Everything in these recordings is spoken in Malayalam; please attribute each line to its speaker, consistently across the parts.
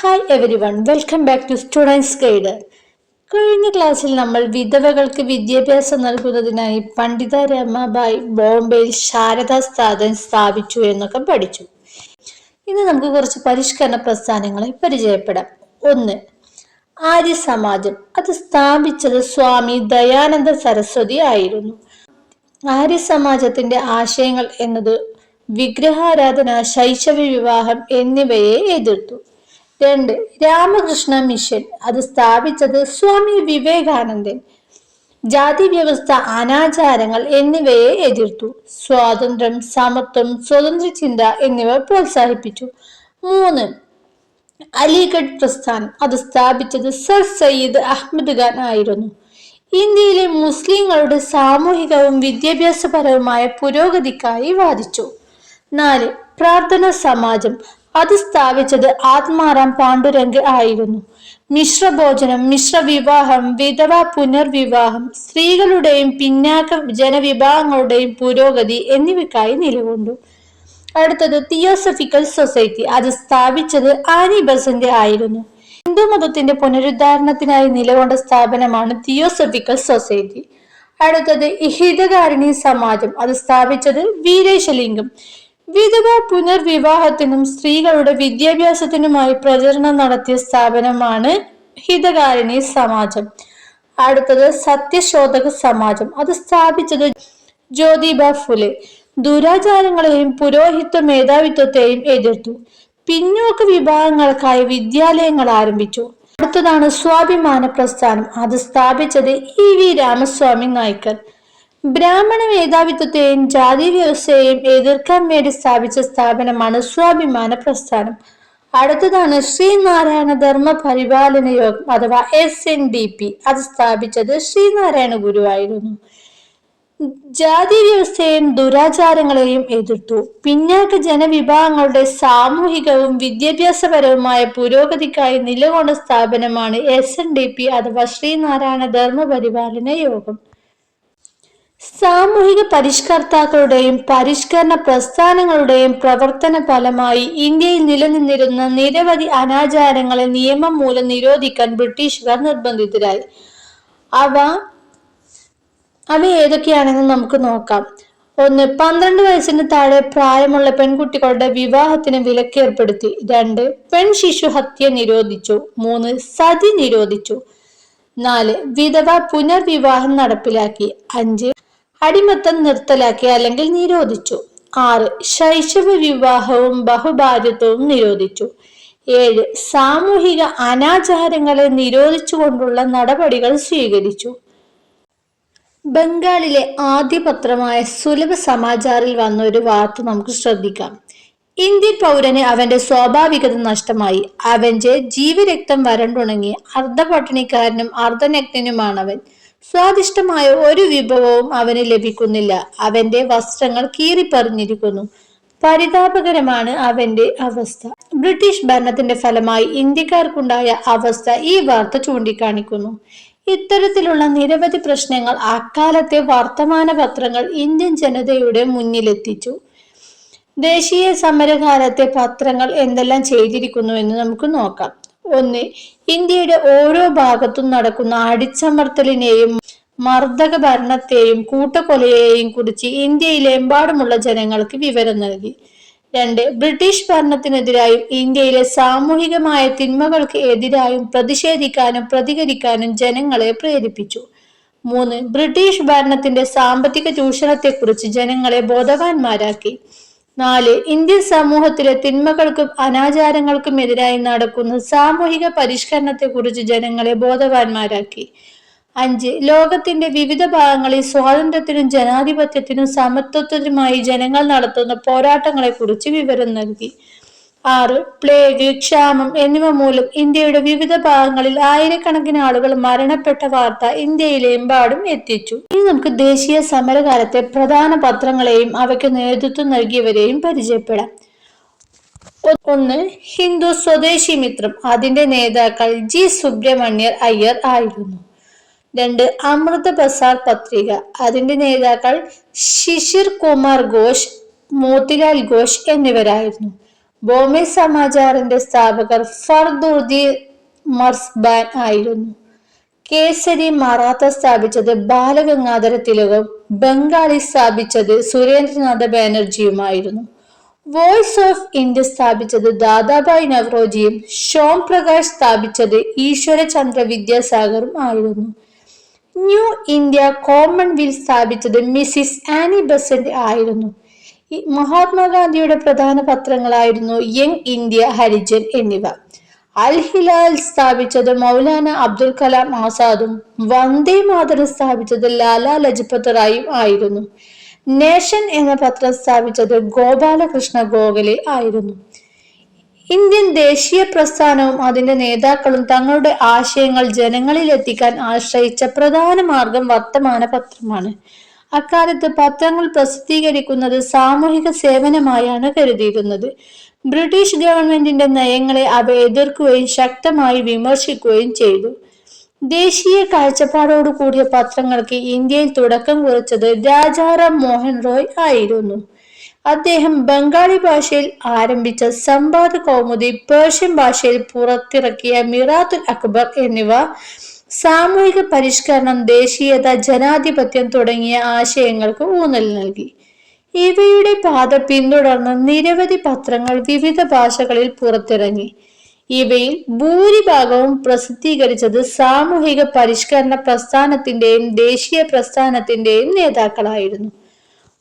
Speaker 1: Hi everyone welcome back to students guide കഴിഞ്ഞ ക്ലാസ്സിൽ നമ്മൾ വിധവകൾക്ക് വിദ്യാഭ്യാസം നൽകുന്നതിനായി പണ്ഡിത രമാബായ് ബോംബെയിൽ ശാരദാ സ്ഥാപനം സ്ഥാപിച്ചു എന്നൊക്കെ പഠിച്ചു. ഇന്ന് നമുക്ക് കുറച്ച് പരിഷ്കരണ പ്രസ്ഥാനങ്ങളെ പരിചയപ്പെടാം. ഒന്ന് ആര്യ സമാജം അത് സ്ഥാപിച്ചത് സ്വാമി ദയാനന്ദ സരസ്വതി ആയിരുന്നു. ആര്യ സമാജത്തിന്റെ ആശയങ്ങൾ എന്നത് വിഗ്രഹാരാധന ശൈശവ വിവാഹം എന്നിവയെ എതിർത്തു. രണ്ട് രാമകൃഷ്ണ മിഷൻ. അത് സ്ഥാപിച്ചത് സ്വാമി വിവേകാനന്ദൻ. ജാതി വ്യവസ്ഥ അനാചാരങ്ങൾ എന്നിവയെ എതിർത്തു. സ്വാതന്ത്ര്യം സമത്വം സ്വതന്ത്ര ചിന്ത എന്നിവ പ്രോത്സാഹിപ്പിച്ചു. മൂന്ന് അലിഗഡ് പ്രസ്ഥാനം. അത് സ്ഥാപിച്ചത് സർ സയ്യിദ് അഹമ്മദ് ഖാൻ ആയിരുന്നു. ഇന്ത്യയിലെ മുസ്ലിങ്ങളുടെ സാമൂഹികവും വിദ്യാഭ്യാസപരവുമായ പുരോഗതിക്കായി വാദിച്ചു. നാല് പ്രാർത്ഥന സമാജം. അത് സ്ഥാപിച്ചത് ആത്മാറാം പാണ്ഡുരംഗ് ആയിരുന്നു. മിശ്രഭോജനം മിശ്രവിവാഹം വിധവ പുനർവിവാഹം സ്ത്രീകളുടെയും പിന്നാക്ക ജനവിഭാഗങ്ങളുടെയും പുരോഗതി എന്നിവയ്ക്കായി നിലകൊണ്ടു. അടുത്തത് തിയോസഫിക്കൽ സൊസൈറ്റി. അത് സ്ഥാപിച്ചത് ആനി ബസന്റെ ആയിരുന്നു. ഹിന്ദു മതത്തിന്റെ പുനരുദ്ധാരണത്തിനായി നിലകൊണ്ട സ്ഥാപനമാണ് തിയോസഫിക്കൽ സൊസൈറ്റി. അടുത്തത് ഹിതകാരിണി സമാജം. അത് സ്ഥാപിച്ചത് വീരേശലിംഗം. വിധവ പുനർവിവാഹത്തിനും സ്ത്രീകളുടെ വിദ്യാഭ്യാസത്തിനുമായി പ്രചരണം നടത്തിയ സ്ഥാപനമാണ് ഹിതകാരിണി സമാജം. അടുത്തത് സത്യശോധക സമാജം. അത് സ്ഥാപിച്ചത് ജ്യോതിബ ഫുലെ. ദുരാചാരങ്ങളെയും പുരോഹിത്വ മേധാവിത്വത്തെയും എതിർത്തു. പിന്നോക്ക വിഭാഗങ്ങൾക്കായി വിദ്യാലയങ്ങൾ ആരംഭിച്ചു. അടുത്തതാണ് സ്വാഭിമാന പ്രസ്ഥാനം. അത് സ്ഥാപിച്ചത് ഇ വി രാമസ്വാമി നായ്ക്കർ. ബ്രാഹ്മണ മേധാവിത്വത്തെയും ജാതി വ്യവസ്ഥയെയും എതിർക്കാൻ വേണ്ടി സ്ഥാപിച്ച സ്ഥാപനമാണ് സ്വാഭിമാന പ്രസ്ഥാനം. അടുത്തതാണ് ശ്രീനാരായണ ധർമ്മ പരിപാലന യോഗം അഥവാ എസ് എൻ ഡി പി അത് സ്ഥാപിച്ചത് ശ്രീനാരായണ ഗുരുവായിരുന്നു. ജാതി വ്യവസ്ഥയെയും ദുരാചാരങ്ങളെയും എതിർത്തു. പിന്നാക്ക ജനവിഭാഗങ്ങളുടെ സാമൂഹികവും വിദ്യാഭ്യാസപരവുമായ പുരോഗതിക്കായി നിലകൊണ്ട സ്ഥാപനമാണ് എസ് എൻ ഡി പി അഥവാ ശ്രീനാരായണ ധർമ്മ പരിപാലന യോഗം. സാമൂഹിക പരിഷ്കർത്താക്കളുടെയും പരിഷ്കരണ പ്രസ്ഥാനങ്ങളുടെയും പ്രവർത്തന ഫലമായി ഇന്ത്യയിൽ നിലനിന്നിരുന്ന നിരവധി അനാചാരങ്ങളെ നിയമം മൂലം നിരോധിക്കാൻ ബ്രിട്ടീഷുകാർ നിർബന്ധിതരായി. അവ അവ ഏതൊക്കെയാണെന്ന് നമുക്ക് നോക്കാം. ഒന്ന് പന്ത്രണ്ട് വയസ്സിന് താഴെ പ്രായമുള്ള പെൺകുട്ടികളുടെ വിവാഹത്തിന് വിലക്കേർപ്പെടുത്തി. രണ്ട് പെൺ ശിശു ഹത്യ നിരോധിച്ചു. മൂന്ന് സതി നിരോധിച്ചു. നാല് വിധവ പുനർവിവാഹം നടപ്പിലാക്കി. അഞ്ച് അടിമത്തം നിർത്തലാക്കി അല്ലെങ്കിൽ നിരോധിച്ചു. ആറ് ശൈശവ വിവാഹവും ബഹുഭാര്യത്വവും നിരോധിച്ചു. ഏഴ് സാമൂഹിക അനാചാരങ്ങളെ നിരോധിച്ചുകൊണ്ടുള്ള നടപടികൾ സ്വീകരിച്ചു. ബംഗാളിലെ ആദ്യ പത്രമായ സുലഭ സമാചാറിൽ വന്ന ഒരു വാർത്ത നമുക്ക് ശ്രദ്ധിക്കാം. ഇന്ത്യൻ പൗരന് അവന്റെ സ്വാഭാവികത നഷ്ടമായി. അവന്റെ ജീവരക്തം വരണ്ടുണങ്ങി. അർദ്ധപട്ടിണിക്കാരനും അർദ്ധനഗ്നനുമാണവൻ. സ്വാദിഷ്ടമായ ഒരു വിഭവവും അവന് ലഭിക്കുന്നില്ല. അവന്റെ വസ്ത്രങ്ങൾ കീറിപ്പറിഞ്ഞിരിക്കുന്നു. പരിതാപകരമാണ് അവന്റെ അവസ്ഥ. ബ്രിട്ടീഷ് ഭരണത്തിന്റെ ഫലമായി ഇന്ത്യക്കാർക്കുണ്ടായ അവസ്ഥ ഈ വാർത്ത ചൂണ്ടിക്കാണിക്കുന്നു. ഇത്തരത്തിലുള്ള നിരവധി പ്രശ്നങ്ങൾ അക്കാലത്തെ വർത്തമാന പത്രങ്ങൾ ഇന്ത്യൻ ജനതയുടെ മുന്നിലെത്തിച്ചു. ദേശീയ സമരകാലത്തെ പത്രങ്ങൾ എന്തെല്ലാം ചെയ്തിരിക്കുന്നു എന്ന് നമുക്ക് നോക്കാം. ഒന്ന് ഇന്ത്യയുടെ ഓരോ ഭാഗത്തും നടക്കുന്ന അടിച്ചമർത്തലിനെയും മർദ്ദക ഭരണത്തെയും കൂട്ടക്കൊലയെയും കുറിച്ച് ഇന്ത്യയിലെമ്പാടുമുള്ള ജനങ്ങൾക്ക് വിവരം നൽകി. രണ്ട് ബ്രിട്ടീഷ് ഭരണത്തിനെതിരായും ഇന്ത്യയിലെ സാമൂഹികമായ തിന്മകൾക്ക് എതിരായും പ്രതിഷേധിക്കാനും പ്രതികരിക്കാനും ജനങ്ങളെ പ്രേരിപ്പിച്ചു. മൂന്ന് ബ്രിട്ടീഷ് ഭരണത്തിന്റെ സാമ്പത്തിക ചൂഷണത്തെക്കുറിച്ച് ജനങ്ങളെ ബോധവാന്മാരാക്കി. നാല് ഇന്ത്യൻ സമൂഹത്തിലെ തിന്മകൾക്കും അനാചാരങ്ങൾക്കും എതിരായി നടക്കുന്ന സാമൂഹിക പരിഷ്കരണത്തെക്കുറിച്ച് ജനങ്ങളെ ബോധവാന്മാരാക്കി. അഞ്ച് ലോകത്തിന്റെ വിവിധ ഭാഗങ്ങളിൽ സ്വാതന്ത്ര്യത്തിനും ജനാധിപത്യത്തിനും സമത്വത്തിനുമായി ജനങ്ങൾ നടത്തുന്ന പോരാട്ടങ്ങളെക്കുറിച്ച് വിവരം നൽകി. ആറ് പ്ലേഗ് ക്ഷാമം എന്നിവ മൂലം ഇന്ത്യയുടെ വിവിധ ഭാഗങ്ങളിൽ ആയിരക്കണക്കിന് ആളുകൾ മരണപ്പെട്ട വാർത്ത ഇന്ത്യയിലെമ്പാടും എത്തിച്ചു. ഇനി നമുക്ക് ദേശീയ സമരകാലത്തെ പ്രധാന പത്രങ്ങളെയും അവയ്ക്ക് നേതൃത്വം നൽകിയവരെയും പരിചയപ്പെടാം. ഒന്ന് ഹിന്ദു സ്വദേശി മിത്രം. അതിന്റെ നേതാക്കൾ ജി. സുബ്രഹ്മണ്യർ അയ്യർ ആയിരുന്നു. രണ്ട് അമൃത ബസാർ പത്രിക. അതിന്റെ നേതാക്കൾ ശിശിർ കുമാർ ഘോഷ് മോത്തിലാൽ ഘോഷ് എന്നിവരായിരുന്നു. ബോംബെ സമാചാറിന്റെ സ്ഥാപകർ ഫർദുർദി മർസ്ബാൻ ആയിരുന്നു. കേസരി മറാത്ത സ്ഥാപിച്ചത് ബാലഗംഗാധര തിലകും ബംഗാളി സ്ഥാപിച്ചത് സുരേന്ദ്രനാഥ ബാനർജിയുമായിരുന്നു. വോയിസ് ഓഫ് ഇന്ത്യ സ്ഥാപിച്ചത് ദാദാഭായ് നവറോജിയും ഷോം പ്രകാശ് സ്ഥാപിച്ചത് ഈശ്വരചന്ദ്ര വിദ്യാസാഗറും ആയിരുന്നു. ന്യൂ ഇന്ത്യ കോമൺവെൽത്ത് സ്ഥാപിച്ചത് മിസിസ് ആനി ബസന്റ് ആയിരുന്നു. മഹാത്മാഗാന്ധിയുടെ പ്രധാന പത്രങ്ങളായിരുന്നു യങ് ഇന്ത്യ ഹരിജൻ എന്നിവ. അൽ ഹിലാൽ സ്ഥാപിച്ചത് മൗലാന അബ്ദുൽ കലാം ആസാദും വന്ദേ മാതരം സ്ഥാപിച്ചത് ലാലാ ലജ്പത് റായും ആയിരുന്നു. നേഷൻ എന്ന പത്രം സ്ഥാപിച്ചത് ഗോപാലകൃഷ്ണ ഗോഖലെ ആയിരുന്നു. ഇന്ത്യൻ ദേശീയ പ്രസ്ഥാനവും അതിന്റെ നേതാക്കളും തങ്ങളുടെ ആശയങ്ങൾ ജനങ്ങളിൽ എത്തിക്കാൻ ആശ്രയിച്ച പ്രധാന മാർഗം വർത്തമാന പത്രമാണ് അക്കാലത്ത് പത്രങ്ങൾ പ്രസിദ്ധീകരിക്കുന്നത് സാമൂഹിക സേവനമായാണ് കരുതിയിരുന്നത്. ബ്രിട്ടീഷ് ഗവൺമെന്റിന്റെ നയങ്ങളെ അവ എതിർക്കുകയും ശക്തമായി വിമർശിക്കുകയും ചെയ്തു. ദേശീയ കാഴ്ചപ്പാടോടു കൂടിയ പത്രങ്ങൾക്ക് ഇന്ത്യയിൽ തുടക്കം കുറിച്ചത് രാജാറാം മോഹൻ റോയ് ആയിരുന്നു. അദ്ദേഹം ബംഗാളി ഭാഷയിൽ ആരംഭിച്ച സംവാദ കൗമുദി പേർഷ്യൻ ഭാഷയിൽ പുറത്തിറക്കിയ മിറാത്തുൽ അക്ബർ എന്നിവ സാമൂഹിക പരിഷ്കരണം ദേശീയത ജനാധിപത്യം തുടങ്ങിയ ആശയങ്ങൾക്ക് ഊന്നൽ നൽകി. ഇവയുടെ പാത പിന്തുടർന്ന് നിരവധി പത്രങ്ങൾ വിവിധ ഭാഷകളിൽ പുറത്തിറങ്ങി. ഇവയിൽ ഭൂരിഭാഗവും പ്രസിദ്ധീകരിച്ചത് സാമൂഹിക പരിഷ്കരണ പ്രസ്ഥാനത്തിന്റെയും ദേശീയ പ്രസ്ഥാനത്തിന്റെയും നേതാക്കളായിരുന്നു.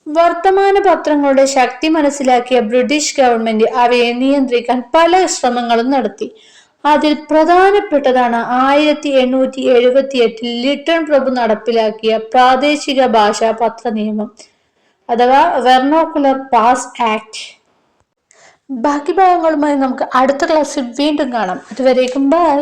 Speaker 1: വർത്തമാന പത്രങ്ങളുടെ ശക്തി മനസ്സിലാക്കിയ ബ്രിട്ടീഷ് ഗവൺമെന്റ് അവയെ നിയന്ത്രിക്കാൻ പല ശ്രമങ്ങളും നടത്തി. അതിൽ പ്രധാനപ്പെട്ടതാണ് ആയിരത്തി എണ്ണൂറ്റി എഴുപത്തി എട്ടിൽ ലിട്ടൺ പ്രഭു നടപ്പിലാക്കിയ പ്രാദേശിക ഭാഷാ പത്ര നിയമം അഥവാ വെർണോക്കുലർ പാസ് ആക്ട്. ബാക്കി ഭാഗങ്ങളുമായി നമുക്ക് അടുത്ത ക്ലാസ്സിൽ വീണ്ടും കാണാം. അതുവരേക്കും ബൈ.